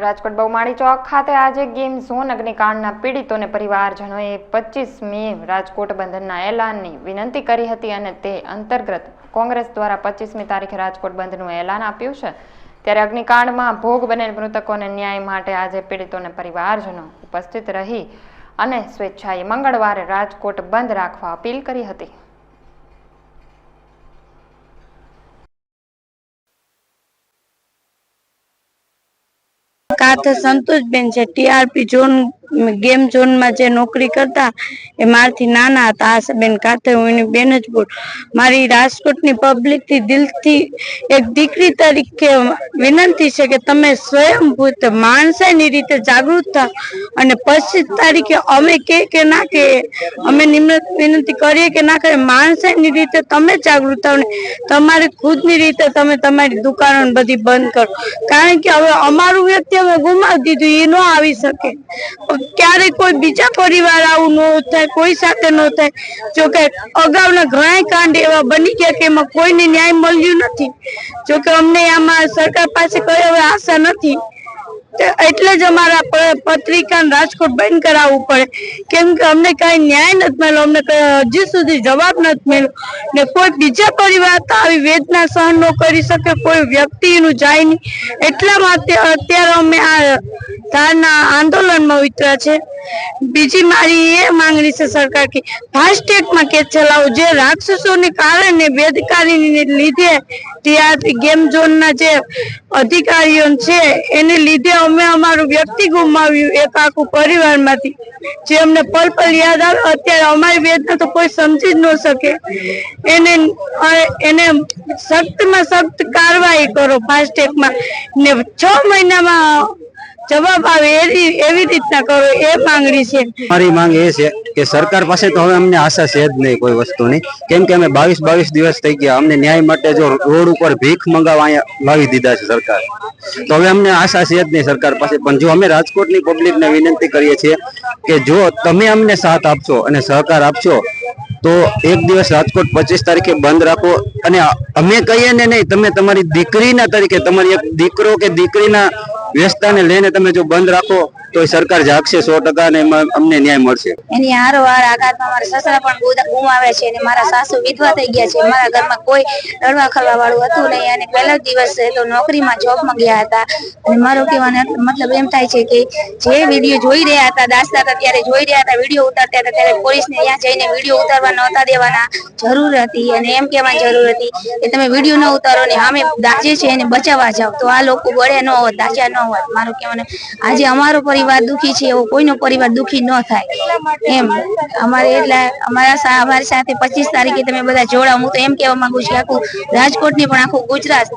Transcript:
રાજકોટ બહુમાળી ચોક ખાતે આજે game zone અગ્નિકાંડના પીડિતોને પરિવારજનોએ પચીસ મે રાજકોટ બંધના એલાનની વિનંતી કરી હતી અને તે અંતર્ગત કોંગ્રેસ દ્વારા પચીસમી તારીખે રાજકોટ બંધનું એલાન આપ્યું છે. ત્યારે અગ્નિકાંડમાં ભોગ બનેલ મૃતકોને ન્યાય માટે આજે પીડિતોને પરિવારજનો ઉપસ્થિત રહી અને સ્વેચ્છાએ મંગળવારે રાજકોટ બંધ રાખવા અપીલ કરી હતી. કાથે સંતોષબેન છે ટીઆરપી ઝોન ગેમ ઝોનમાં જે નોકરી કરતા, એ મારથી નાના હતા. આશાબેન કાથે હું એની બેન જ બોલ. મારી રાજકોટની પબ્લિકથી દિલથી એક દીકરી તરીકે વિનંતી છે કે તમે સ્વયંભૂત માણસાઈની રીતે જાગૃત થાવ અને પચીસ તારીખે અમે કે કે ના કે, અમે નિમ્રત વિનંતી કરીએ કે ના કરીએ, માણસાઈની રીતે તમે જાગૃત થાવ તમારી ખુદની રીતે તમે તમારી દુકાનો બધી બંધ કરો. કારણ કે હવે અમારું વ્યક્તિ અમે ગુમાવી દીધું એ ન આવી શકે. ક્યારેય કોઈ બીજા પરિવાર આવું ન થાય, કોઈ સાથે ન થાય. જોકે અગાઉના ઘણા કાંડ એવા બની ગયા કે એમાં કોઈને ન્યાય મળ્યું નથી. જોકે અમને આમાં સરકાર પાસે કઈ હવે આશા નથી. એટલે જ અમારા પત્રિકા રાજકોટ બંધ કરાવવું પડે. કેમ કે અમને કઈ ન્યાય નથી મળ્યો, અમને હજી સુધી જવાબ નથી મળ્યો. ને કોઈ બીજા પરિવાર તો આવી વેદના સહન ન કરી શકે, કોઈ વ્યક્તિનું જાય નહીં. એટલા માટે અત્યારે અમે આ ધારના આંદોલનમાં ઉતર્યા છે. બીજી મારી એ માંગણી છે સરકાર કે ફાસ્ટેગમાં કેસ ચલાવો. જે રાક્ષસોને કારણે બેદકારીને લીધે ટીઆરપી ગેમ ઝોનના જે અધિકારીઓ છે, એને લીધે અમે અમારું વ્યક્તિ ગુમાવ્યું એક આખું પરિવારમાંથી. જે અમને પલ પલ યાદ આવે, અત્યારે અમારી વેદના તો કોઈ સમજી જ ન શકે. એને એને સખ્તમાં સખ્ત કાર્યવાહી કરો ફાસ્ટેગમાં ને છ મહિનામાં જવાબ આવે એવી રીતના કરો, એ માંગણી છે. મારી માંગ એ છે કે સરકાર પાસે તો હવે અમને આશા છે જ નહીં કોઈ વસ્તુની. કેમ કે અમે બાવીસ બાવીસ દિવસ થઈ ગયા. અમને ન્યાય માટે જો રોડ ઉપર ભીખ મંગાવવા અહીંયા લાવી દીધા છે સરકાર. તો હવે અમને આશા છે જ નહીં સરકાર પાસે. પણ જો અમે રાજકોટની પબ્લિકને વિનંતી કરીએ છીએ કે જો તમે અમને સાથ આપશો અને સહકાર આપશો, તો એક દિવસ રાજકોટ પચીસ તારીખે બંધ રાખો. અને અમે કહીએ ને નહીં, તમે તમારી દીકરીના તરીકે, તમારી એક દીકરો કે દીકરીના વ્યવસ્થાને લઈને તમે જો બંધ રાખો તો સરકાર જાગશે સો ટકા ને અમને ન્યાય મળશે. એની હારોહાર આઘાતમાં મારા સસરા પણ ગુમાવ્યા છે અને મારા સાસુ વિધવા થઈ ગયા છે. મારા ઘરમાં કોઈ રડવા ખરવા વાળું હતું નહીં. અને પહેલા દિવસ તો નોકરીમાં જોબમાં ગયા હતા. અને મારો કહેવાનો મતલબ એમ થાય છે કે જે વીડિયો જોઈ રહ્યા હતા દાસતા હતા ત્યારે જોઈ રહ્યા હતા, વીડિયો ઉતારતા હતા. ત્યારે પોલીસને ત્યાં જઈને વીડિયો ઉતારવા નહોતા દેવાના. જરૂર હતી અને એમ કહેવાની જરૂર હતી કે તમે વીડિયો ન ઉતારો ને અમે દાજે છે એને બચાવવા જાવ તો આ લોકો બળ્યા ન હોત, દાજ્યા ન હોત મારું કહેવાનું, આજે અમારો પરિવાર દુખી છે, એવો કોઈનો પરિવાર દુખી ન થાય. એમ. અમારે એટલે અમારા અમારી સાથે પચીસ તારીખે તમે બધા જોડાવ હું તો એમ કહેવા માંગુ છું, આખું રાજકોટ ને પણ આખું ગુજરાત